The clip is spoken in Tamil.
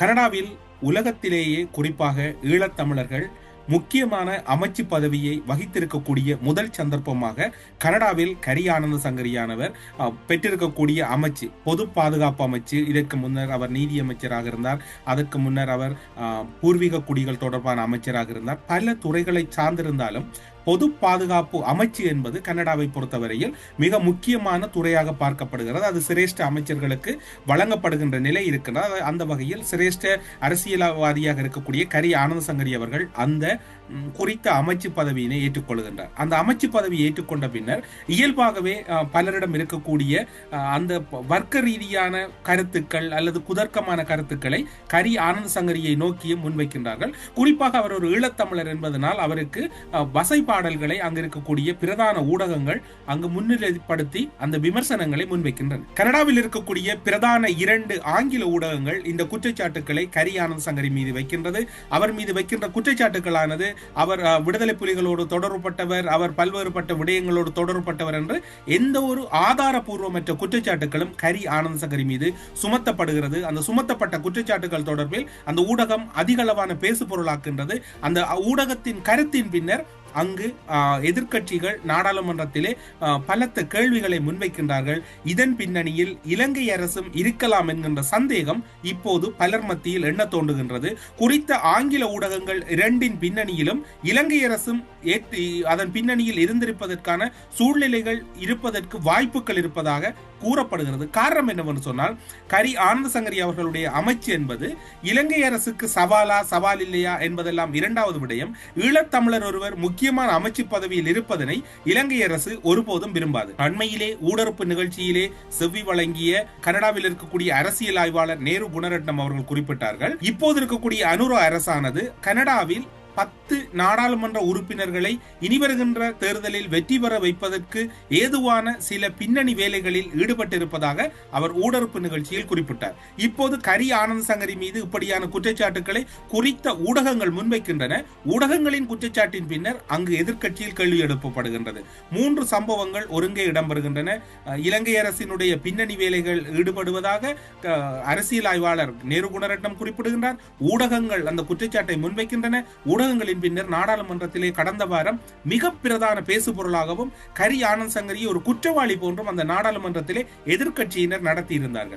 கனடாவில் உலகத்திலேயே குறிப்பாக ஈழத்தமிழர்கள் முக்கியமான அமைச்சு பதவியை வகித்திருக்கக்கூடிய முதல் சந்தர்ப்பமாக கனடாவில் கரி ஆனந்த சங்கரியானவர் பெற்றிருக்கக்கூடிய அமைச்சு பொது பாதுகாப்பு அமைச்சு. இதற்கு முன்னர் அவர் நீதி அமைச்சராக இருந்தார். அதற்கு முன்னர் அவர் பூர்வீக குடிகள் தொடர்பான அமைச்சராக இருந்தார். பல துறைகளை சார்ந்திருந்தாலும் பொது பாதுகாப்பு அமைச்சு என்பது கனடாவை பொறுத்தவரையில் மிக முக்கியமான துறையாக பார்க்கப்படுகிறது. அது சிரேஷ்ட அமைச்சர்களுக்கு வழங்கப்படுகின்ற நிலை இருக்கின்றது. அந்த வகையில் சிரேஷ்ட அரசியல்வாதியாக இருக்கக்கூடிய கரி ஆனந்த சங்கரி அவர்கள் அந்த குறித்த அமைச்சு பதவியினை ஏற்றுக்கொள்கின்றார். அந்த அமைச்சு பதவியை ஏற்றுக்கொண்ட பின்னர் இயல்பாகவே பலரிடம் இருக்கக்கூடிய அந்த வர்க்க ரீதியான கருத்துக்கள் அல்லது குதர்க்கமான கருத்துக்களை கரி ஆனந்த சங்கரியை நோக்கியும் முன்வைக்கின்றார்கள். குறிப்பாக அவர் ஒரு ஈழத்தமிழர் என்பதனால் அவருக்கு வசை பாடல்களை அங்கு இருக்கக்கூடிய பிரதான ஊடகங்கள் அங்கு முன்னிலைப்படுத்தி அந்த விமர்சனங்களை முன்வைக்கின்றன. கனடாவில் இருக்கக்கூடிய பிரதான இரண்டு ஆங்கில ஊடகங்கள் இந்த குற்றச்சாட்டுக்களை கரி ஆனந்த் சங்கரி மீது வைக்கின்றது. அவர் மீது வைக்கின்ற குற்றச்சாட்டுகளானது அவர் விடுதலை புலிகளோடு தொடர்புபட்டவர் அவர் பல்வேறுபட்ட விடயங்களோடு தொடர்புபட்டவர் என்று எந்த ஒரு ஆதாரபூர்வமற்ற குற்றச்சாட்டுகளும் கரி ஆனந்த் சங்கரி மீது சுமத்தப்படுகிறது. அந்த சுமத்தப்பட்ட குற்றச்சாட்டுகள் தொடர்பில் அந்த ஊடகம் அதிகளவான பேசு பொருளாக்கின்றது அந்த ஊடகத்தின் கருத்தின் பின்னர் அங்கு எதிர்க்கட்சிகள் நாடாளுமன்றத்திலே பலத்த கேள்விகளை முன்வைக்கின்றார்கள். இதன் பின்னணியில் இலங்கை அரசும் இருக்கலாம் என்கின்ற சந்தேகம் இப்போது பலர் மத்தியில் எண்ண தோன்றுகின்றது. குறித்த ஆங்கில ஊடகங்கள் இரண்டின் பின்னணியிலும் இலங்கை அரசும் அதன் பின்னணியில் இருந்திருப்பதற்கான சூழ்நிலைகள் இருப்பதற்கு வாய்ப்புகள் இருப்பதாக கூறப்படுகிறது. காரணம் என்னவென்று சொன்னால் கரி ஆனந்த சங்கரி அவர்களுடைய அமைச்சு என்பது இலங்கை அரசுக்கு சவாலா சவால் இல்லையா என்பதெல்லாம் இரண்டாவது விடயம். ஈழத்தமிழர் ஒருவர் முக்கிய முக்கியமான அமைச்சு பதவியில் இருப்பதனை இலங்கை அரசு ஒருபோதும் விரும்பாது. அண்மையிலே ஊடறுப்பு நிகழ்ச்சியிலே செவ்வி வழங்கிய கனடாவில் இருக்கக்கூடிய அரசியல் ஆய்வாளர் நேரு குணரட்னம் அவர்கள் குறிப்பிட்டார்கள். இப்போது இருக்கக்கூடிய அனுரா அரசானது கனடாவில் பத்து நாடாளுமன்ற உறுப்பினர்களை இனி வருகின்ற தேர்தலில் வெற்றி பெற வைப்பதற்கு ஏதுவான சில பின்னணி வேலைகளில் ஈடுபட்டிருப்பதாக அவர் ஊடறுப்பு நிகழ்ச்சியில் குறிப்பிட்டார். இப்போது கரி ஆனந்த் சங்கரி மீது இப்படியான குற்றச்சாட்டுக்களை குறித்த ஊடகங்கள் முன்வைக்கின்றன. ஊடகங்களின் குற்றச்சாட்டின் பின்னர் அங்கு எதிர்க்கட்சியில் கேள்வி எழுப்பப்படுகின்றது. மூன்று சம்பவங்கள் ஒருங்கே இடம்பெறுகின்றன. இலங்கை அரசினுடைய பின்னணி வேலைகள் ஈடுபடுவதாக அரசியல் ஆய்வாளர் நேரு குணரட்னம் குறிப்பிடுகின்றார். ஊடகங்கள் அந்த குற்றச்சாட்டை முன்வைக்கின்றன. ஊடகங்களின் பின்னர் நாடாளுமன்றத்திலே கடந்த வாரம் மிக பிரதான பேசுபொருளாகவும் கரி ஆனந்த் சங்கரியை ஒரு குற்றவாளி போன்றும் அந்த நாடாளுமன்றத்திலே எதிர்க்கட்சியினர் நடத்தியிருந்தார்கள்.